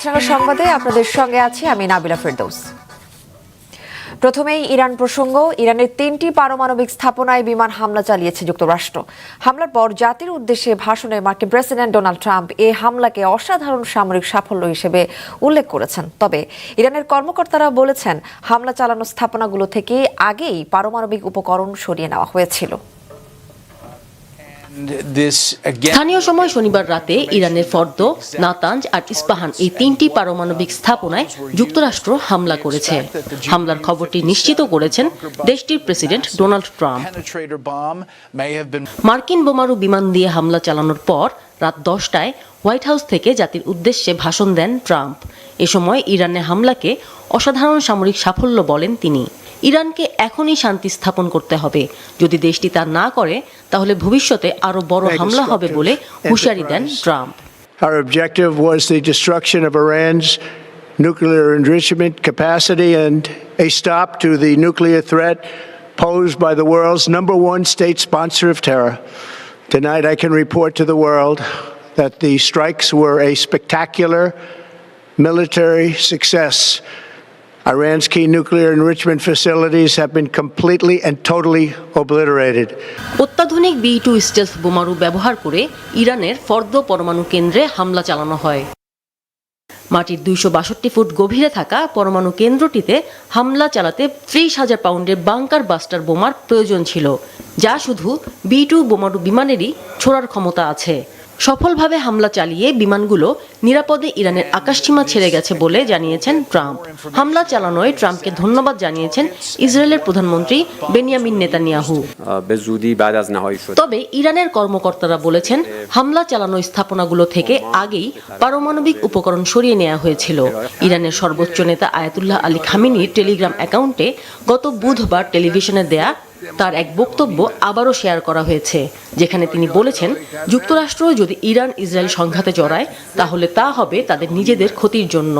মাছরাঙা সংবাদে আপনাদের সঙ্গে আছি আমি নাবিলা ফেরদৌস। প্রথমেই ইরান প্রসঙ্গ, ইরানের তিনটি পারমাণবিক স্থাপনায় বিমান হামলা চালিয়েছে যুক্তরাষ্ট্র। হামলার পর জাতির উদ্দেশ্যে ভাষণে মার্কিন প্রেসিডেন্ট ডোনাল্ড ট্রাম্প এ হামলাকে অসাধারণ সামরিক সাফল্য হিসেবে উল্লেখ করেছেন। তবে ইরানের কর্মকর্তারা বলেছেন, হামলা চালানো স্থাপনাগুলো থেকে আগেই পারমাণবিক উপকরণ সরিয়ে নেওয়া হয়েছিল. স্থানীয় সময় শনিবার রাতে ইরানের ফর্দ নাতাঞ্জ আর ইস্পাহান এই তিনটি পারমাণবিক স্থাপনায় যুক্তরাষ্ট্র হামলা করেছে। হামলার খবরটি নিশ্চিত করেছেন দেশটির প্রেসিডেন্ট ডোনাল্ড ট্রাম্প। মার্কিন বোমারু বিমান দিয়ে হামলা চালানোর পর রাত দশটায় হোয়াইট হাউস থেকে জাতির উদ্দেশ্যে ভাষণ দেন ট্রাম্প। এ সময় ইরানে হামলাকে অসাধারণ সামরিক সাফল্য বলেন তিনি। ইরানকে এখনই শান্তি স্থাপন করতে হবে যদি দেশটি তা না করে তাহলে ভবিষ্যতে আরও বড় হামলা হবে বলে হুঁশিয়ারি দেন Trump Our objective was the destruction of Iran's nuclear enrichment capacity and a stop to the nuclear threat posed by the world's number one state sponsor of terror. Tonight, I can report to the world that the strikes were a spectacular military success. Iran's key nuclear enrichment facilities have been completely and totally obliterated. অত্যাধুনিক B two stealth বোমারু ব্যবহার করে ইরানের ফর্দ পরমাণু কেন্দ্রে হামলা চালানো হয় মাটির দুইশো বাষট্টি ফুট গভীরে থাকা পরমাণু কেন্দ্রটিতে হামলা চালাতে ত্রিশ হাজার পাউন্ডের বাংকার বাস্টার বোমার প্রয়োজন ছিল, যা শুধু বি টু বোমারু বিমানেরই ছোড়ার ক্ষমতা আছে সফলভাবে হামলা চালিয়ে বিমানগুলো নিরাপদে ইরানের আকাশসীমা ছেড়ে গেছে বলে জানিয়েছেন ট্রাম্প। হামলা চালানোয় ট্রাম্পকে ধন্যবাদ জানিয়েছেন ইসরায়েলের প্রধানমন্ত্রী বেনিয়ামিন নেতানিয়াহু। তবে ইরানের কর্মকর্তারা বলেছেন হামলা চালানো স্থাপনাগুলো থেকে আগেই পারমাণবিক উপকরণ সরিয়ে নেওয়া হয়েছিল। ইরানের সর্বোচ্চ নেতা আয়াতুল্লাহ আলী খামিনির টেলিগ্রাম অ্যাকাউন্টে গত বুধবার টেলিভিশনে দেয়া তার এক বক্তব্য আবারও শেয়ার করা হয়েছে, যেখানে তিনি বলেছেন, যুক্তরাষ্ট্র যদি ইরান ইসরায়েল সংঘাতে জড়ায়, তাহলে তা হবে তাদের নিজেদের ক্ষতির জন্য।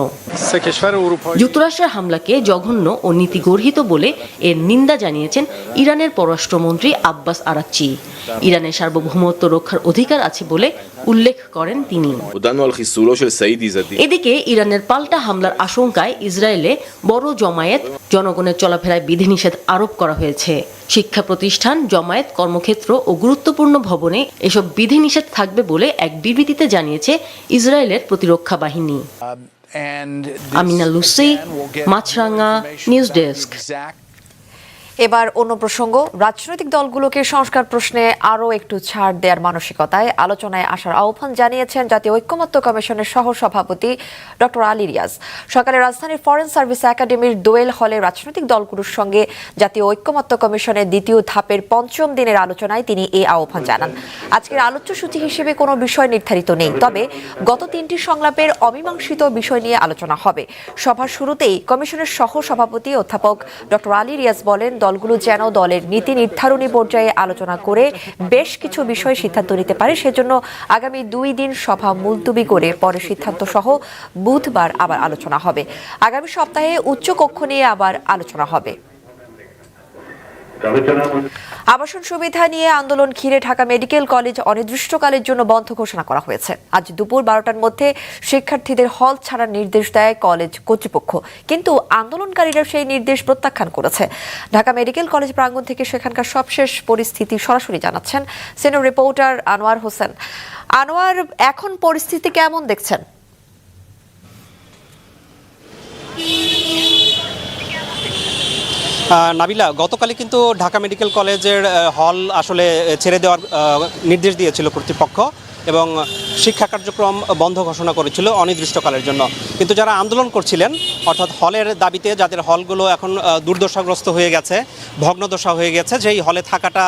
যুক্তরাষ্ট্রের হামলাকে জঘন্য ও নীতি গর্হিত বলে এর নিন্দা জানিয়েছেন ইরানের পররাষ্ট্রমন্ত্রী আব্বাস আরাকচি। ইরানের সার্বভৌমত্ব রক্ষার অধিকার আছে বলে উল্লেখ করেন তিনি। এদিকে ইরানের পাল্টা হামলার আশঙ্কায় ইসরায়েলে বড় জমায়েত, জনগণের চলাফেরায় বিধিনিষেধ আরোপ করা হয়েছে। শিক্ষা প্রতিষ্ঠান জমায়েত কর্মক্ষেত্র ও গুরুত্বপূর্ণ ভবনে এসব বিধিনিষেধ থাকবে বলে এক বিবৃতিতে জানিয়েছে ইসরায়েলের প্রতিরক্ষা বাহিনী and Amina Lucy, Maasranga news desk. এবার অন্য প্রসঙ্গ, রাজনৈতিক দলগুলোকে সংস্কার প্রশ্নে আরও একটু ছাড় দেওয়ার মানসিকতায় আলোচনায় আসার আহ্বান জানিয়েছেন জাতীয় ঐক্যমত্য কমিশনের সহ সভাপতি ডক্টর আলী রিয়াজ। সকালে রাজধানীর ফরেন সার্ভিস একাডেমির দোয়েল হলে রাজনৈতিক দলগুলোর সঙ্গে জাতীয় ঐক্যমত্য কমিশনের দ্বিতীয় ধাপের পঞ্চম দিনের আলোচনায় তিনি এই আহ্বান জানান। আজকের আলোচ্য সূচি হিসেবে কোনো বিষয় নির্ধারিত নেই, তবে গত তিনটি সংলাপের অমীমাংসিত বিষয় নিয়ে আলোচনা হবে। সভার শুরুতেই কমিশনের সহ সভাপতি অধ্যাপক ডক্টর আলী রিয়াজ বলেন দলগুলো যেন দলের নীতি নির্ধারণী পর্যায়ে আলোচনা করে বেশ কিছু বিষয়ে সিদ্ধান্ত নিতে পারে, সেজন্য আগামী দুই দিন সভা মুলতুবি করে পরে সিদ্ধান্ত সহ বুধবার আবার আলোচনা হবে। আগামী সপ্তাহে উচ্চ কক্ষ নিয়ে আবার আলোচনা হবে। আবাসন সুবিধা নিয়ে আন্দোলন ঘিরে ঢাকা মেডিকেল কলেজ অনির্দিষ্টকালের জন্য বন্ধ ঘোষণা করা হয়েছে। আজ দুপুর বারোটার মধ্যে শিক্ষার্থীদের হল ছাড়ার নির্দেশ দেয় কলেজ কর্তৃপক্ষ। কিন্তু আন্দোলনকারীরা সেই নির্দেশ প্রত্যাখ্যান করেছে। ঢাকা মেডিকেল কলেজ প্রাঙ্গণ থেকে সেখানকার সবশেষ পরিস্থিতি সরাসরি জানাচ্ছেন সিনিয়র রিপোর্টার আনোয়ার হোসেন। আনোয়ার, এখন পরিস্থিতি কেমন দেখছেন? নাবিলা, গতকালই কিন্তু ঢাকা মেডিকেল কলেজের হল আসলে ছেড়ে দেওয়ার নির্দেশ দিয়েছিল কর্তৃপক্ষ এবং শিক্ষা কার্যক্রম বন্ধ ঘোষণা করেছিল অনির্দিষ্টকালের জন্য। কিন্তু যারা আন্দোলন করছিলেন, অর্থাৎ হলের দাবিতে যাদের হলগুলো এখন দুর্দশাগ্রস্ত হয়ে গেছে, ভগ্নদশা হয়ে গেছে, যেই হলে থাকাটা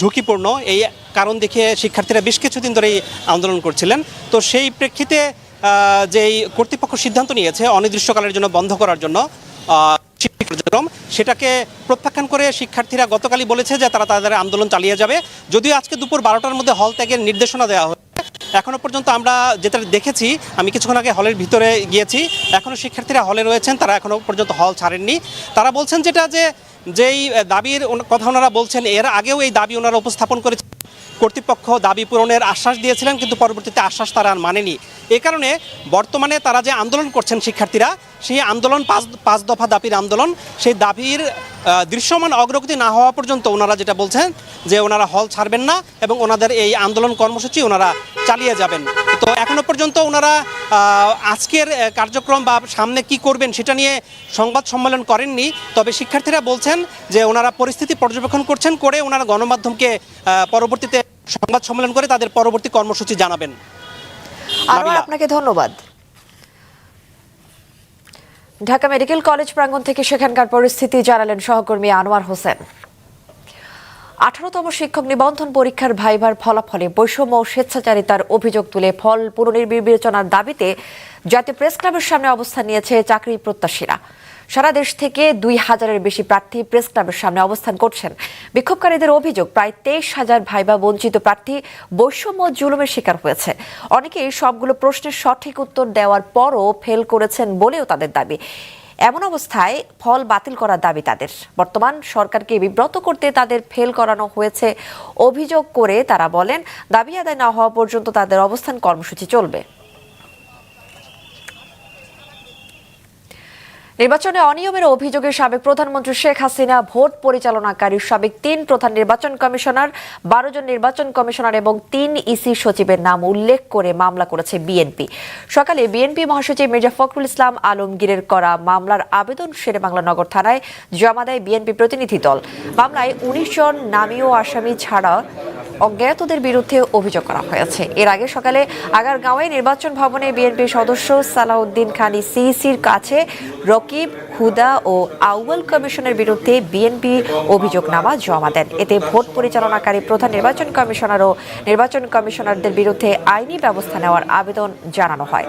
ঝুঁকিপূর্ণ, এই কারণ দেখিয়ে শিক্ষার্থীরা বেশ কিছুদিন ধরেই আন্দোলন করছিলেন। তো সেই প্রেক্ষিতে যেই কর্তৃপক্ষ সিদ্ধান্ত নিয়েছে অনির্দিষ্টকালের জন্য বন্ধ করার জন্য কার্যক্রম সেটাকে প্রত্যাখ্যান করে শিক্ষার্থীরা গতকালই বলেছে যে তারা তাদের আন্দোলন চালিয়ে যাবে। যদিও আজকে দুপুর বারোটার মধ্যে হল ত্যাগের নির্দেশনা দেওয়া হয়েছে। এখনও পর্যন্ত আমরা যেটা দেখেছি, আমি কিছুক্ষণ আগে হলের ভিতরে গিয়েছি, এখনও শিক্ষার্থীরা হলে রয়েছেন, তারা এখনও পর্যন্ত হল ছাড়েননি। তারা বলছেন যেটা যে যেই দাবির কথা ওনারা বলছেন, এর আগেও এই দাবি ওনারা উপস্থাপন করেছেন কর্তৃপক্ষ দাবি পূরণের আশ্বাস দিয়েছিলেন, কিন্তু পরবর্তীতে আশ্বাস তারা আর মানেনি। এ কারণে বর্তমানে তারা যে আন্দোলন করছেন শিক্ষার্থীরা সেই আন্দোলন পাঁচ পাঁচ দফা দাবির আন্দোলন সেই দাবির দৃশ্যমান অগ্রগতি না হওয়া পর্যন্ত ওনারা যেটা বলছেন যে ওনারা হল ছাড়বেন না এবং ওনাদের এই আন্দোলন কর্মসূচি ওনারা চালিয়ে যাবেন। তো এখনও পর্যন্ত ওনারা আজকের কার্যক্রম বা সামনে কি করবেন সেটা নিয়ে সংবাদ সম্মেলন করেননি তবে শিক্ষার্থীরা বলছেন যে ওনারা পরিস্থিতি পর্যবেক্ষণ করছেন করে ওনারা গণমাধ্যমকে পরবর্তীতে সংবাদ সম্মেলন করে তাদের পরবর্তী কর্মসূচি জানাবেন। আপনাকে ধন্যবাদ। ঢাকা মেডিকেল কলেজ প্রাঙ্গণ থেকে সেখানকার পরিস্থিতি জানালেন সহকর্মী আনোয়ার হোসেন। আঠারোতম শিক্ষক নিবন্ধন পরীক্ষার ভাইভার ফলাফলে বৈষম্য ও স্বেচ্ছাচারিতার অভিযোগ তুলে ফল পুনর্বিবেচনার দাবিতে জাতীয় প্রেস ক্লাবের সামনে অবস্থান নিয়েছে চাকরি প্রত্যাশীরা। সারা দেশ থেকে দুই হাজারের বেশি প্রার্থী প্রেস ক্লাবের সামনে অবস্থান করছেন। বিক্ষোভকারীদের অভিযোগ, প্রায় তেইশ হাজার ভাইবা বঞ্চিত প্রার্থী বৈষম্য জুলুমের শিকার হয়েছে। অনেকেই সবগুলো প্রশ্নের সঠিক উত্তর দেওয়ার পরও ফেল করেছেন বলেও তাদের দাবি। এমন অবস্থায় ফল বাতিল করার দাবি তাদের। বর্তমান সরকারকে বিব্রত করতে তাদের ফেল করানো হয়েছে অভিযোগ করে তারা বলেন, দাবি আদায় না হওয়া পর্যন্ত তাদের অবস্থান কর্মসূচি চলবে। নির্বাচনে অনিয়মের অভিযোগে সাবেক প্রধানমন্ত্রী শেখ হাসিনা ভোট পরিচালনাকারী সাবেক তিন প্রধান নির্বাচন কমিশনার, বারো জন নির্বাচন কমিশনার এবং তিন ইসি সচিবের নাম উল্লেখ করে মামলা করেছে বিএনপি। সকালে বিএনপি মহাসচিব মির্জা ফখরুল ইসলাম আলমগীরের করা মামলার আবেদন শেরেবাংলা নগর থানায় জমা দেয় বিএনপি প্রতিনিধি দল। মামলায় উনিশ জন নামী ও আসামি ছাড়া অজ্ঞাতদের বিরুদ্ধে অভিযোগ করা হয়েছে। এর আগে সকালে আগারগাঁওয়ে নির্বাচন ভবনে বিএনপি সদস্য সালাউদ্দিন খানি সিইসির কাছে রকিব হুদা ও আউয়াল কমিশনের বিরুদ্ধে বিএনপি অভিযোগনামা জমা দেন। এতে ভোট পরিচালনাকারী প্রধান নির্বাচন কমিশনার ও নির্বাচন কমিশনারদের বিরুদ্ধে আইনি ব্যবস্থা নেওয়ার আবেদন জানানো হয়।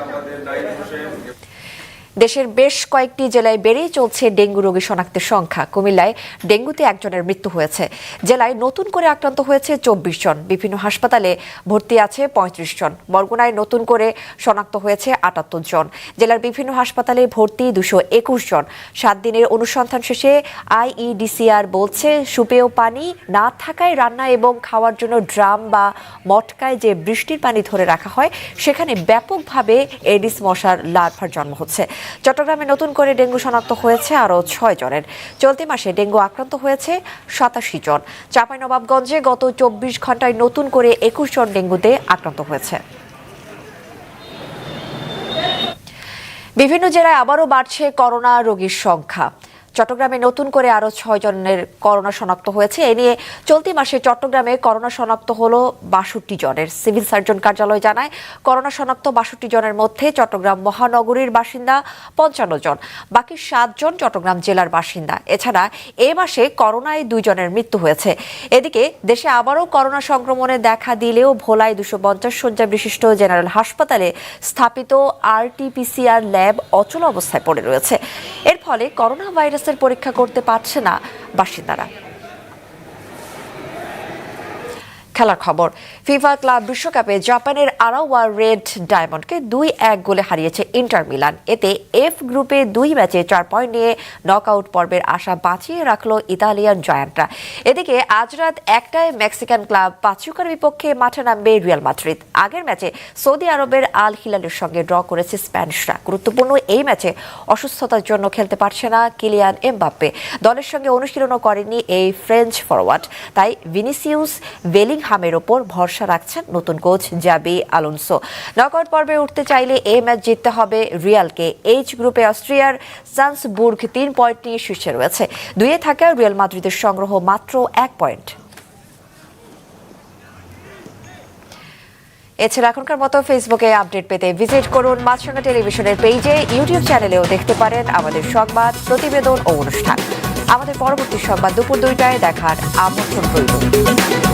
দেশের বেশ কয়েকটি জেলায় বেড়েই চলছে ডেঙ্গু রোগী শনাক্তের সংখ্যা। কুমিল্লায় ডেঙ্গুতে একজনের মৃত্যু হয়েছে। জেলায় নতুন করে আক্রান্ত হয়েছে চব্বিশ জন। বিভিন্ন হাসপাতালে ভর্তি আছে পঁয়ত্রিশ জন। বরগুনায় নতুন করে শনাক্ত হয়েছে আটাত্তর জন। জেলার বিভিন্ন হাসপাতালে ভর্তি দুশো একুশ জন। সাত দিনের অনুসন্ধান শেষে আইইডিসিআর বলছে, সুপেয় পানি না থাকায় রান্না এবং খাওয়ার জন্য ড্রাম বা মটকায় যে বৃষ্টির পানি ধরে রাখা হয়, সেখানে ব্যাপকভাবে এডিস মশার লার্ভার জন্ম হচ্ছে। চট্টগ্রামে নতুন করে ডেঙ্গু শনাক্ত হয়েছে আরও ছয় জনের। চলতি মাসে ডেঙ্গু আক্রান্ত হয়েছে সাতাশি জন। চাঁপাইনবাবগঞ্জে গত চব্বিশ ঘন্টায় নতুন করে একুশ জন ডেঙ্গুতে আক্রান্ত হয়েছে। বিভিন্ন জেলায় আবারও বাড়ছে করোনা রোগীর সংখ্যা। চট্টগ্রামে নতুন করে আরও ছয় জনের করোনা শনাক্ত হয়েছে। এ নিয়ে চলতি মাসে চট্টগ্রামে করোনা শনাক্ত হলো বাষট্টি জনের। সিভিল সার্জন কার্যালয় জানায়, করোনা শনাক্ত বাষট্টি জনের মধ্যে চট্টগ্রাম মহানগরীর বাসিন্দা পঞ্চান্ন জন, বাকি সাতজন চট্টগ্রাম জেলার বাসিন্দা। এছাড়া এ মাসে করোনায় দুইজনের মৃত্যু হয়েছে। এদিকে দেশে আবারও করোনা সংক্রমণে দেখা দিলেও ভোলায় দুশো পঞ্চাশ শয্যা বিশিষ্ট জেনারেল হাসপাতালে স্থাপিত আরটিপিসিআর ল্যাব অচল অবস্থায় পড়ে রয়েছে। ফলে করোনা ভাইরাসের পরীক্ষা করতে পারছে না বাসিন্দারা। খেলার খবর ফিফা ক্লাব বিশ্বকাপে জাপানের আরাওয়া রেড ডায়মন্ডকে দুই এক গোলে হারিয়েছে ইন্টার মিলান। এতে এফ গ্রুপে দুই ম্যাচে চার পয়েন্ট নিয়ে নকআউট পর্বের আশা বাঁচিয়ে রাখল ইতালিয়ান জয়ান্টরা। এদিকে আজ রাত একটায় মেক্সিকান ক্লাব পাচুকার বিপক্ষে মাঠে নামবে রিয়াল মাদ্রিদ। আগের ম্যাচে সৌদি আরবের আল হিলালের সঙ্গে ড্র করেছে স্প্যানিশরা। গুরুত্বপূর্ণ এই ম্যাচে অসুস্থতার জন্য খেলতে পারছে না কিলিয়ান এমবাপ্পে। দলের সঙ্গে অনুশীলনও করেনি এই ফ্রেঞ্চ ফরওয়ার্ড তাই ভিনিসিউস, বেলিংহামের ওপর ভরসা রাখছেন নতুন কোচ জাবি আলোনসো। নকআউট পর্বে উঠতে চাইলে এই ম্যাচ জিততে হবে রিয়ালকে। এইচ গ্রুপে অস্ট্রিয়ার সান্সবুর্গ তিন পয়েন্ট নিয়ে শীর্ষে রয়েছে। দুইয়ে থাকা রিয়াল মাদ্রিদের সংগ্রহ মাত্র এক পয়েন্ট। এছাড়া এখনকার মতো ফেসবুকে আপডেট পেতে ভিজিট করুন মাছরাঙা টেলিভিশনের পেজে, ইউটিউব চ্যানেলেও দেখতে পারেন আমাদের সংবাদ, প্রতিবেদন ও অনুষ্ঠান। আমাদের পরবর্তী সংবাদ দুপুর দুইটায় দেখার আমন্ত্রণ রইল।